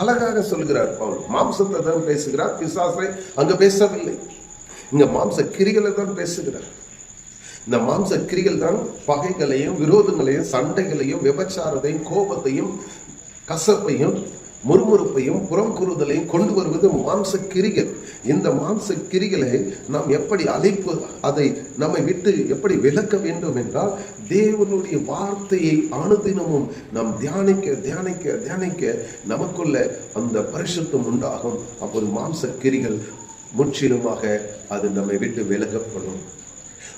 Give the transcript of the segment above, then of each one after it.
அழகாக சொல்கிறார் பவுல். மாம்சத்தை தான் பேசுகிறார் பிசாசை அங்க பேசவில்லை. இங்க மாம்ச கிரிகளை தான் பேசுகிறார். இந்த மாம்ச கிரிகள் தான் பகைகளையும் விரோதங்களையும் சண்டைகளையும் விபச்சாரத்தையும் கோபத்தையும் கசப்பையும் முறுமுறுப்பையும் புறங்குறுதலையும் கொண்டு வருவது மாம்ச கிரிகள் இந்த மாம்ச கிரிகளை நாம் எப்படி அழைப்பு அதை நம்மை விட்டு எப்படி விளக்க வேண்டும் என்றால் தேவனுடைய வார்த்தையை அனுதினமும் நாம் தியானிக்க தியானிக்க தியானிக்க நமக்குள்ள அந்த பரிசுத்தம் உண்டாகும். அப்போது மாம்ச கிரிகள் முற்றிலுமாக அது நம்மை விட்டு விலகப்படும்.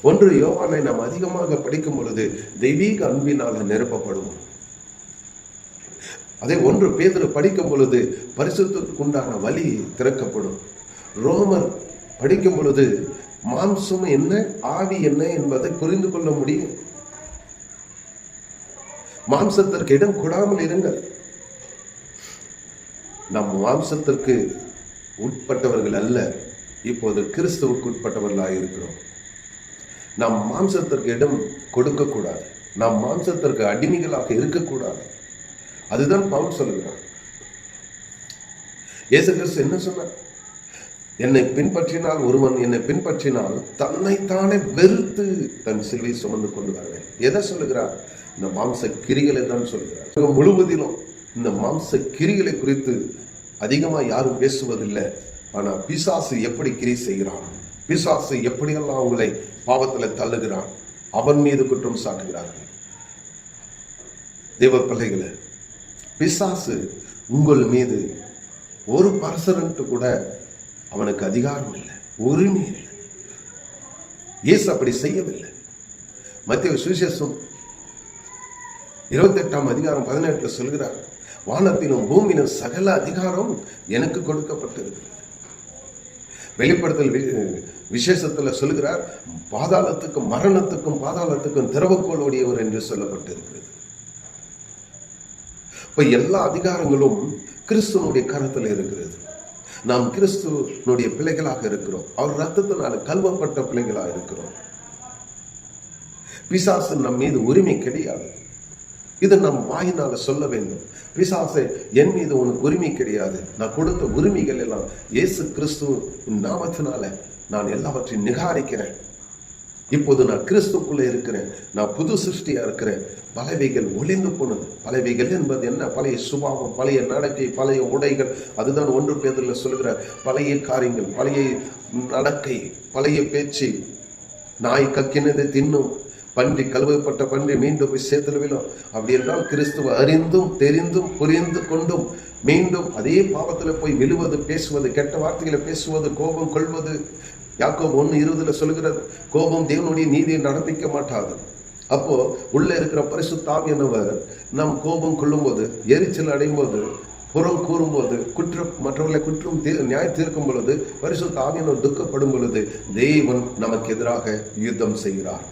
ஒன்று யோவானை நாம் அதிகமாக படிக்கும் பொழுது தெய்வீக அன்பினால் நிரப்பப்படுவோம் அதே ஒன்று பேதர் படிக்கும் பொழுது பரிசுத்தத்துக்கு உண்டான வழி திறக்கப்படும். ரோமர் படிக்கும் பொழுது மாம்சம் என்ன ஆவி என்ன என்பதை புரிந்து கொள்ள முடியும். மாம்சத்திற்கு இடம் கொடாமல் இருங்கள். நம் மாம்சத்திற்கு உட்பட்டவர்கள் அல்ல இப்போது கிறிஸ்துவுக்கு உட்பட்டவர்களாக இருக்கிறோம். நாம் மாம்சத்திற்கு இடம் கொடுக்கக்கூடாது. நாம் மாம்சத்திற்கு அடிமைகளாக இருக்கக்கூடாது. அதுதான் பவுல் சொல்லுகிறான் இயேசு கிறிஸ்து என்ன சொன்னார்? என்னை பின்பற்றினால் ஒருவன் என்னை பின்பற்றினால் தன்னைத்தானே வெறுத்து தன் சிலுவை சுமந்து கொண்டு வருவேன் எதை சொல்லுகிறார்? இந்த மாம்ச கிரிகளை தான் சொல்கிறார் முழுவதிலும் இந்த மாம்ச கிரிகளை குறித்து அதிகமாக யாரும் பேசுவதில்லை. ஆனால் பிசாசு எப்படி கிரி செய்கிறான்? பிசாசு எப்படியெல்லாம் அவங்களை பாவத்தில் தள்ளுகிறான்? அவன் மீது குற்றம் சாட்டுகிறார்கள். தேவ பிள்ளைகளை பிசாசு உங்கள் மீது ஒரு பர்சன்ட் கூட அவனுக்கு அதிகாரம் இல்லை உரிமை இல்லை. இயேசு அப்படி செய்யவில்லை. மத்திய சுவிசேஷம் இருபத்தி எட்டாம் அதிகாரம் பதினெட்டுல சொல்கிறார் வானத்திலும் பூமியிலும் சகல அதிகாரம் எனக்கு கொடுக்கப்பட்டிருக்கிறது. வெளிப்படுத்தல் வி- சொல்கிறார் பாதாளத்துக்கும் மரணத்துக்கும் பாதாளத்துக்கும் திறவக்கோள் உடையவர் என்று சொல்லப்பட்டிருக்கிறது. இப்போ எல்லா அதிகாரங்களும் கிறிஸ்துவனுடைய கரத்தில் இருக்கிறது. நாம் கிறிஸ்துவனுடைய பிள்ளைகளாக இருக்கிறோம். அவர் ரத்தத்தினால் கல்வப்பட்ட பிள்ளைகளாக இருக்கிறோம். பிசாசு நம் மீது உரிமை கிடையாது. இது நம் வாயினால சொல்ல வேண்டும். பிசாசே என் மீது உனக்கு உரிமை கிடையாது. நான் கொடுத்த உரிமைகள் எல்லாம் இயேசு கிறிஸ்து நாமத்தினால நான் எல்லாவற்றையும் நிகாரிக்கிறேன் இப்போது நான் கிறிஸ்துக்குள்ளே இருக்கிறேன். நான் புது சிருஷ்டியா இருக்கிறேன். பலவைகள் ஒளிந்து போனது. பலவைகள் என்பது என்ன? பழைய சுபாவம் பழைய நடக்கை பழைய உடைகள். அதுதான் ஒன்று பேரில் சொல்கிற பழைய காரியங்கள் பழைய நடக்கை பழைய பேச்சு. நாய் கக்கினதை தின்னும். பன்றி கழுவப்பட்ட பன்றி மீண்டும் போய் சேர்த்துல விழும். அப்படி என்றால் கிறிஸ்துவ அறிந்தும் தெரிந்தும் புரிந்து கொண்டும் மீண்டும் அதே பாவத்தில் போய் விழுவது பேசுவது கெட்ட வார்த்தைகளை பேசுவது கோபம் கொள்வது யாக்கோபு ஒன்று இருபதுல சொல்கிறது கோபம் தேவனுடைய நீதியை நடப்பிக்க மாட்டாது. அப்போ உள்ள இருக்கிற பரிசுத்தாவியானவர் நம் கோபம் கொள்ளும்போது எரிச்சல் அடையும் போது புறம் கூறும்போது குற்றம் மற்றவர்களை குற்றம் தீ நியாய தீர்க்கும் பொழுது பரிசு ஆவியானவர் துக்கப்படும் பொழுது தெய்வன் நமக்கு எதிராக யுத்தம் செய்கிறார்.